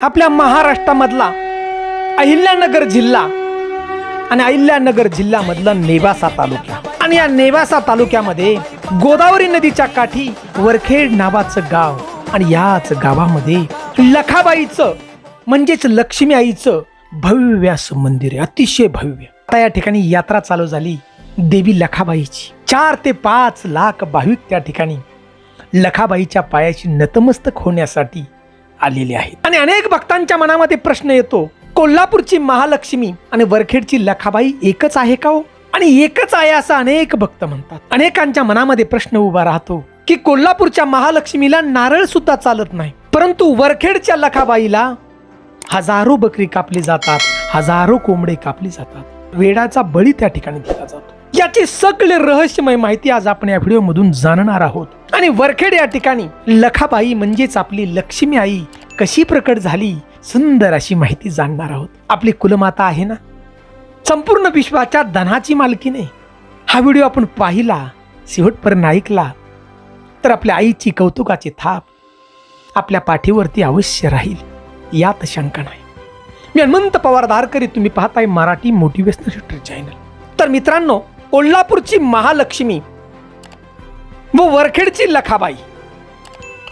आपल्या महाराष्ट्रामधला अहिल्यानगर जिल्हा आणि अहिल्यानगर जिल्ह्यामधला नेवासा तालुका. आणि या नेवासा तालुक्यामध्ये गोदावरी नदीच्या काठी वरखेड नावाचं गाव आणि याच गावामध्ये लखाबाईचं म्हणजेच लक्ष्मी आईचं भव्य असं मंदिर आहे. अतिशय भव्य. आता या ठिकाणी यात्रा चालू झाली देवी लखाबाईची. चार ते पाच लाख भाविक त्या ठिकाणी लखाबाईच्या पायाशी नतमस्तक होण्यासाठी आलेले आहेत आणि अनेक भक्तांच्या मनामध्ये प्रश्न येतो कोल्हापूरची महालक्ष्मी आणि वरखेडची लखाबाई एकच आहे का हो? आणि एकच आहे असं अनेक भक्त म्हणतात. अनेकांच्या मनामध्ये प्रश्न उभा राहतो की कोल्हापूरच्या महालक्ष्मीला नारळ सुद्धा चालत नाही. परंतु वरखेडच्या लखाबाईला हजारो बकरी कापली जातात हजारो कोंबडे कापली जातात. वेडाचा बळी त्या ठिकाणी दिला जातो. याची सगळे रहस्यमय माहिती आज आपण या व्हिडिओमधून जाणणार आहोत. आणि वरखेड या ठिकाणी लखाबाई म्हणजेच आपली लक्ष्मी आई कशी प्रकट झाली सुंदर अशी माहिती जाणणार आहोत. आपली कुलमाता आहे ना? संपूर्ण विश्वाच्या धनाची मालकीने. हा व्हिडिओ आपण पाहिला शेवटपर्यंत ऐकला तर आपल्या आईची कौतुकाची थाप आपल्या पाठीवरती अवश्य राहील. यात शंका नाही. मी हनुमंत पवार धारकरी तुम्ही पाहताय मराठी मोटिवेशनल चॅनल. तर मित्रांनो कोल्हापूरची महालक्ष्मी व वरखेडची लखाबाई.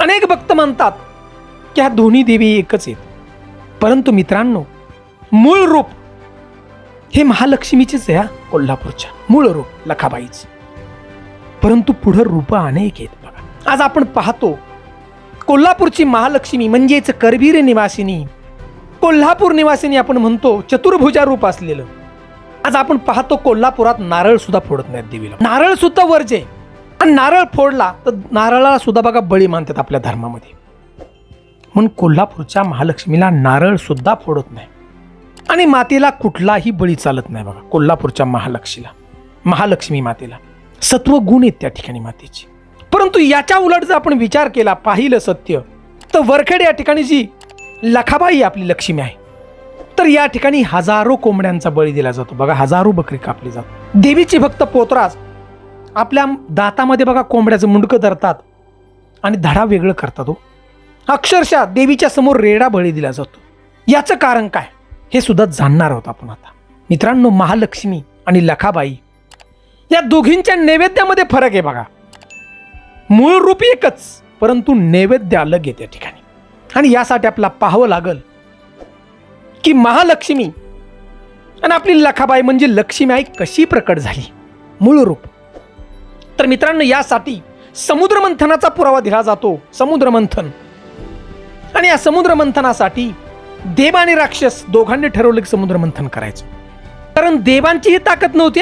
अनेक भक्त म्हणतात की ह्या दोन्ही देवी एकच आहेत. परंतु मित्रांनो मूळ रूप हे महालक्ष्मीचेच आहे कोल्हापूरच्या. मूळ रूप लखाबाईच. परंतु पुढं रूप अनेक आहेत बघा. आज आपण पाहतो कोल्हापूरची महालक्ष्मी म्हणजेच करवीर निवासिनी. कोल्हापूर निवासिनी आपण म्हणतो चतुर्भुजा रूप असलेलं. आज आपण पाहतो कोल्हापुरात नारळ सुद्धा फोडत नाहीत देवीला. नारळ सुद्धा वर्जे. आणि नारळ फोडला तर नारळाला सुद्धा बघा बळी मानतात आपल्या धर्मामध्ये. म्हणून कोल्हापूरच्या महालक्ष्मीला नारळ सुद्धा फोडत नाही. आणि मातेला कुठलाही बळी चालत नाही बघा कोल्हापूरच्या महालक्ष्मीला. महालक्ष्मी मातेला. सत्व गुण आहेत त्या ठिकाणी मातेची. परंतु याच्या उलट जर आपण विचार केला पाहिलं सत्य तर वरखेड या ठिकाणी जी लखाबाई आपली लक्ष्मी आहे तर या ठिकाणी हजारो कोंबड्यांचा बळी दिला जातो. बघा हजारो बकरी कापली जातो देवीची भक्त पोत्रास आपल्या दातामध्ये बघा कोंबड्याचं मुंडकं धरतात आणि धडा वेगळं करतात हो. अक्षरशः देवीच्या समोर रेडा बळी दिला जातो. याचं कारण काय? हे सुद्धा जाणणार आहोत आपण आता. मित्रांनो महालक्ष्मी आणि लखाबाई या दोघींच्या नैवेद्यामध्ये फरक आहे बघा. मूळ रूप एकच परंतु नैवेद्य अलग आहे त्या ठिकाणी. आणि यासाठी आपला पाहावं लागल की महालक्ष्मी. आणि आपली लखाबाई म्हणजे लक्ष्मी आई कशी प्रकट झाली? मूळ रूप. तर मित्रांनो यासाठी समुद्रमंथनाचा पुरावा दिला जातो. समुद्रमंथन. आणि या समुद्रमंथनासाठी देव आणि राक्षस दोघांनी ठरवलं की समुद्रमंथन करायचं. कारण देवांचीही ताकद नव्हती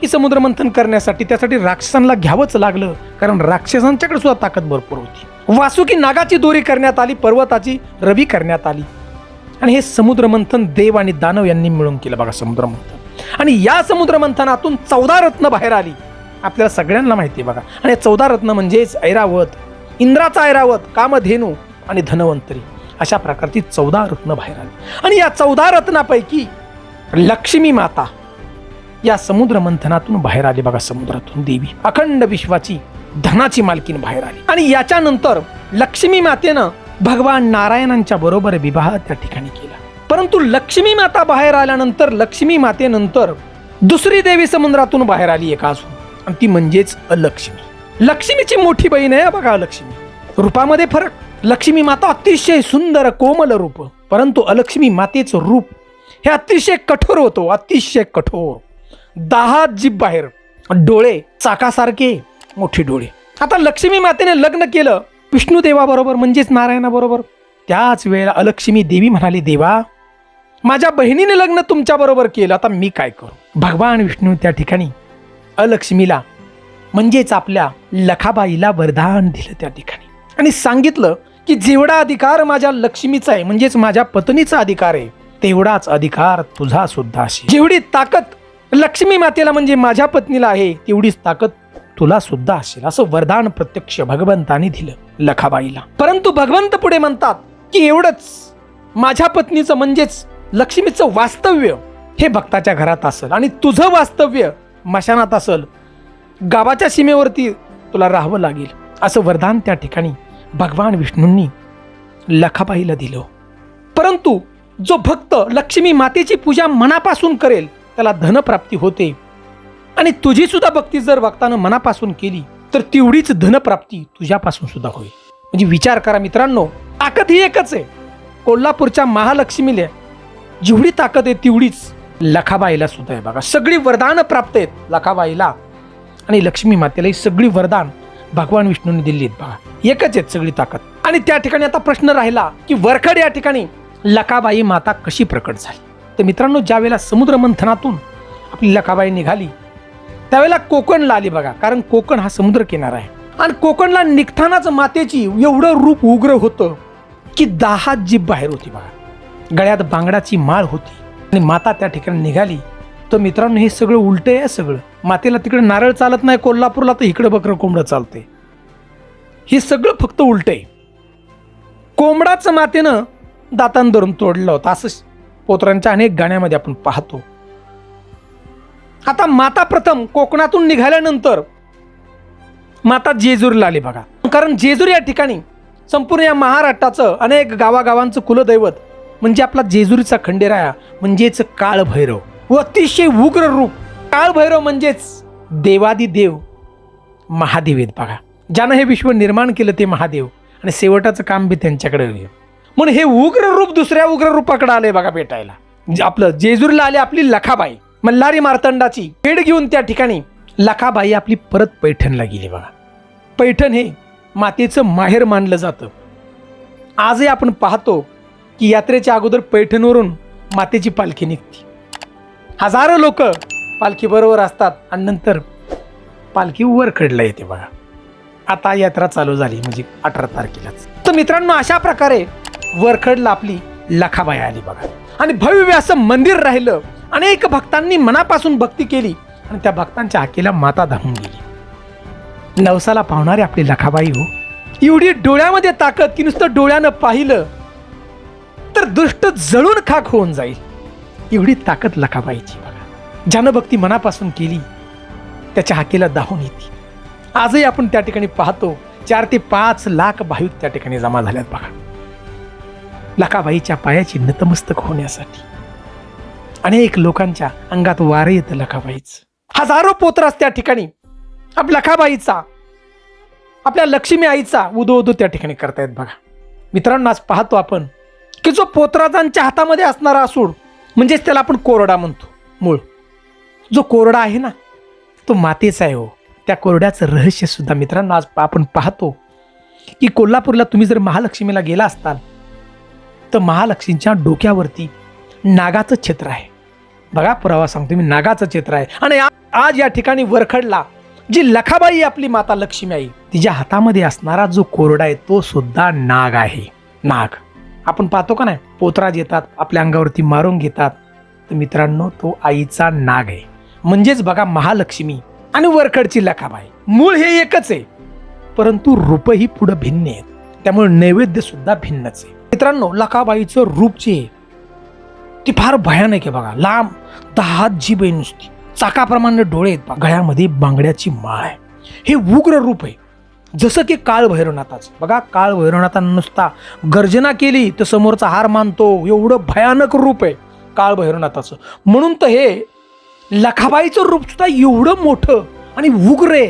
की समुद्रमंथन करण्यासाठी. त्यासाठी राक्षसांना घ्यावंच लागलं. कारण राक्षसांच्याकडे सुद्धा ताकद भरपूर होती. वासुकी नागाची दोरी करण्यात आली पर्वताची रवी करण्यात आली. आणि हे समुद्रमंथन देव आणि दानव यांनी मिळून केलं. बघा समुद्रमंथन. आणि या समुद्रमंथनातून चौदा रत्न बाहेर आली. आपल्याला सगळ्यांना माहिती आहे बघा. आणि चौदा रत्न म्हणजेच ऐरावत इंद्राचा ऐरावत कामधेनू आणि धनवंतरी. अशा प्रकारची चौदा रत्न बाहेर आली. आणि या चौदा रत्नापैकी लक्ष्मी माता या समुद्र मंथनातून बाहेर आली बघा समुद्रातून देवी. अखंड विश्वाची धनाची मालकीन बाहेर आली. आणि याच्यानंतर लक्ष्मी मातेनं भगवान नारायणांच्या बरोबर विवाह त्या ठिकाणी केला. परंतु लक्ष्मी माता बाहेर आल्यानंतर लक्ष्मी मातेनंतर दुसरी देवी समुद्रातून बाहेर आली एक अजून. आणि ती म्हणजेच अलक्ष्मी. लक्ष्मीची मोठी बहीण आहे बघा लक्ष्मी रूपामध्ये फरक. लक्ष्मी माता अतिशय सुंदर कोमल रूप. परंतु अलक्ष्मी मातेचं रूप हे अतिशय कठोर होतो अतिशय कठोर. दहा जीभ बाहेर. डोळे चाकासारखे मोठे डोळे. आता लक्ष्मी मातेने लग्न केलं. विष्णुदेवाबरोबर म्हणजेच नारायणाबरोबर. त्याच वेळेला अलक्ष्मी देवी म्हणाली देवा माझ्या बहिणीने लग्न तुमच्याबरोबर केलं आता मी काय करू? भगवान विष्णू त्या ठिकाणी अलक्ष्मीला म्हणजेच आपल्या लखाबाईला वरदान दिलं त्या ठिकाणी. आणि सांगितलं की जेवढा अधिकार माझ्या लक्ष्मीचा आहे म्हणजेच माझ्या पत्नीचा अधिकार आहे तेवढाच अधिकार तुझा सुद्धा असेल. जेवढी ताकद लक्ष्मी मातेला म्हणजे माझ्या पत्नीला आहे तेवढीच ताकद तुला सुद्धा असेल. असं वरदान प्रत्यक्ष भगवंताने दिलं लखाबाईला. परंतु भगवंत पुढे म्हणतात की एवढंच माझ्या पत्नीचं म्हणजेच लक्ष्मीचं वास्तव्य हे भक्ताच्या घरात असेल आणि तुझं वास्तव्य मशानात असेल गावाच्या सीमेवरती तुला राहावं लागेल असं वरदान त्या ठिकाणी भगवान विष्णूंनी लखाबाईला दिलं. परंतु जो भक्त लक्ष्मी मातेची पूजा मनापासून करेल त्याला धनप्राप्ती होते. आणि तुझी सुद्धा भक्ती जर भक्तानं मनापासून केली तर तेवढीच धनप्राप्ती तुझ्यापासून सुद्धा होईल. म्हणजे विचार करा मित्रांनो ताकद ही एकच आहे. कोल्हापूरच्या महालक्ष्मीला जेवढी ताकद आहे तेवढीच लखाबाईला सुद्धा आहे बघा. सगळी वरदान प्राप्त आहेत लखाबाईला आणि लक्ष्मी मातेला ही सगळी वरदान भगवान विष्णूने दिली आहेत बघा. एकच आहेत सगळी ताकद. आणि त्या ठिकाणी आता प्रश्न राहिला की वरखड या ठिकाणी लखाबाई माता कशी प्रकट झाली? तर मित्रांनो ज्या वेळेला समुद्र मंथनातून आपली लखाबाई निघाली त्यावेळेला कोकणला आली बघा कारण कोकण हा समुद्र किनारा आहे. आणि कोकणला निघतानाच मातेची एवढं रूप उग्र होतं की दहा जीभ बाहेर होती बघा. गळ्यात बांगडाची माळ होती. आणि माता त्या ठिकाणी निघाली. तर मित्रांनो हे सगळं उलट आहे सगळं. मातेला तिकडे नारळ चालत नाही कोल्हापूरला तर इकडे बकरं कोंबडं चालते हे सगळं फक्त उलट आहे. कोंबडाचं मातेनं दातांदरून धरून तोडलं होतं. असं पोतरांच्या अनेक गाण्यामध्ये आपण पाहतो. आता माता प्रथम कोकणातून निघाल्यानंतर माता जेजूरला आली बघा. कारण जेजूर या ठिकाणी संपूर्ण या महाराष्ट्राचं अनेक गावागावांचं कुलदैवत म्हणजे आपला जेजुरीचा खंडेराया म्हणजेच काळभैरव. व अतिशय उग्र रूप. काळभैरव म्हणजेच देवादी देव महादेव आहेत बघा. ज्यानं हे विश्व निर्माण केलं ते महादेव. आणि शेवटाचं काम बी त्यांच्याकडे म्हणून हे उग्र रूप दुसऱ्या उग्र रूपाकडे आलंय बघा भेटायला. आपलं जेजूरला आले आपली लखाबाई. मल्हारी मार्तंडाची भेट घेऊन त्या ठिकाणी लखाबाई आपली परत पैठणला गेली बघा. पैठण हे मातेचं माहेर मानलं जातं. आजही आपण पाहतो की यात्रेच्या अगोदर पैठणवरून मातेची पालखी निघते. हजारो लोक पालखीबरोबर असतात आणि नंतर पालखी वरखडला येते बघा. आता यात्रा चालू झाली म्हणजे अठरा तारखेलाच. तर मित्रांनो अशा प्रकारे वरखडला आपली लखाबाई आली बघा. आणि भव्य असं मंदिर राहिलं. अनेक भक्तांनी मनापासून भक्ती केली आणि त्या भक्तांच्या आकेला माता धावून गेली. नवसाला पावणारे आपली लखाबाई हो एवढी डोळ्यामध्ये ताकद की नुसतं डोळ्यानं पाहिलं तर दुष्ट जळून खाक होऊन जाईल. एवढी ताकद लखाबाईची बघा. ज्यानं भक्ती मनापासून केली त्याच्या हाकेला दाहून येते. आजही आपण त्या ठिकाणी पाहतो चार ते पाच लाख भाविक त्या ठिकाणी जमा झाल्यात बघा. लखाबाईच्या पायाची नतमस्तक होण्यासाठी. अनेक लोकांच्या अंगात वारं येतं लखाबाईच. हजारो पोत्रास त्या ठिकाणी. आप लखाबाईचा आपल्या लक्ष्मी आईचा उदो उदो त्या ठिकाणी करतायत बघा. मित्रांनो आज पाहतो आपण की जो पोतराजांच्या हातामध्ये असणारा असूड म्हणजेच त्याला आपण कोरडा म्हणतो मूळ. जो कोरडा आहे ना तो मातेचा आहे हो. त्या कोरड्याचं रहस्य सुद्धा मित्रांनो आज आपण पाहतो की कोल्हापूरला तुम्ही जर महालक्ष्मीला गेला असताल तर महालक्ष्मीच्या डोक्यावरती नागाचं छत्र आहे. बघा पुरावा सांगतो मी नागाचं चित्र आहे. आणि आज या ठिकाणी वरखडला जी लखाबाई आपली माता लक्ष्मी आई तिच्या हातामध्ये असणारा जो कोरडा आहे तो सुद्धा नाग आहे. नाग. आपण पाहतो का नाही पोतराज येतात आपल्या अंगावरती मारून घेतात. तर मित्रांनो तो आईचा नाग आहे. म्हणजेच बघा महालक्ष्मी आणि वरखडची लखाबाई. मूळ हे एकच आहे. परंतु रूपही पुढं भिन्न आहेत. त्यामुळे नैवेद्य सुद्धा भिन्नच आहे. मित्रांनो लखाबाईचं रूप जे आहे ती फार भयानक आहे बघा. लांब दहा जीभ आहे नुसती. चाकाप्रमाणे डोळे आहेत गळ्यामध्ये बांगड्याची माळ आहे. हे उग्र रूप आहे. जसं की काळ भैरवनाथाचं. बघा काळ भैरवनाथानं नुसता गर्जना केली तर समोरचा हार मानतो. एवढं भयानक रूप आहे काळ भैरवनाथाचं. म्हणून तर हे लखाबाईचं रूप सुद्धा एवढं मोठं आणि उग्र आहे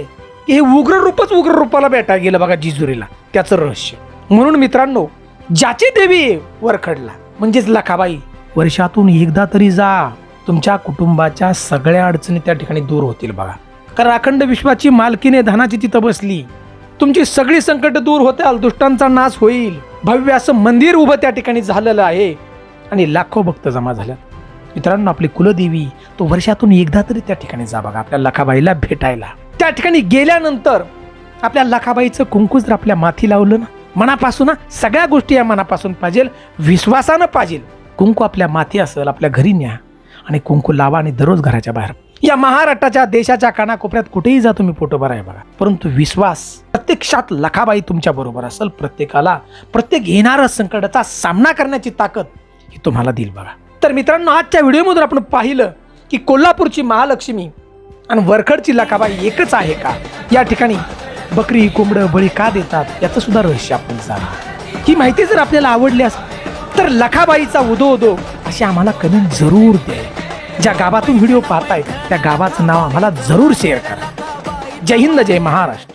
की हे उग्र रूपच उग्र रूपाला भेटायला गेलं बघा जिजुरीला. त्याचं रहस्य. म्हणून मित्रांनो ज्याची देवी आहे वरखडला म्हणजेच लखाबाई वर्षातून एकदा तरी जा. तुमच्या कुटुंबाच्या सगळ्या अडचणी त्या ठिकाणी दूर होतील बघा. कारण अखंड विश्वाची मालकीने धनाची तिथं बसली. तुमची सगळी संकट दूर होतील दुष्टांचा नाश होईल. भव्य असं मंदिर उभं त्या ठिकाणी झालेलं आहे. आणि लाखो भक्त जमा झाल्यात. मित्रांनो आपली कुलदेवी तो वर्षातून एकदा तरी त्या ठिकाणी जा बघा आपल्या लखाबाईला भेटायला. त्या ठिकाणी गेल्यानंतर आपल्या लखाबाईचं कुंकू जर आपल्या माथी लावलं ना मनापासून ना सगळ्या गोष्टी या मनापासून पाहिजे विश्वासानं पाहिजे कुंकू आपल्या माथी असेल आपल्या घरी न्या आणि कुंकू लावा आणि दररोज घराच्या बाहेर. या महाराष्ट्राच्या देशाच्या कानाकोपऱ्यात कुठेही जा तुम्ही फोटो बरा आहे बघा. परंतु विश्वास प्रत्यक्षात लखाबाई तुमच्या बरोबर असेल प्रत्येकाला प्रत्येक येणाऱ्या संकटाचा सामना करण्याची ताकद ही तुम्हाला देईल बघा. तर मित्रांनो आजच्या व्हिडिओमधून आपण पाहिलं की कोल्हापूरची महालक्ष्मी आणि वरखडची लखाबाई एकच आहे का? या ठिकाणी बकरी कोंबडं बळी का देतात? याचं सुद्धा रहस्य आपण जाणं ही माहिती जर आपल्याला आवडली असेल तर लखाबाईचा उदो उदो अशी आम्हाला कमेंट जरूर द्या. ज्या गावातून व्हिडिओ पाहताय त्या गावाचं नाव आम्हाला जरूर शेअर करा. जय हिंद जय महाराष्ट्र.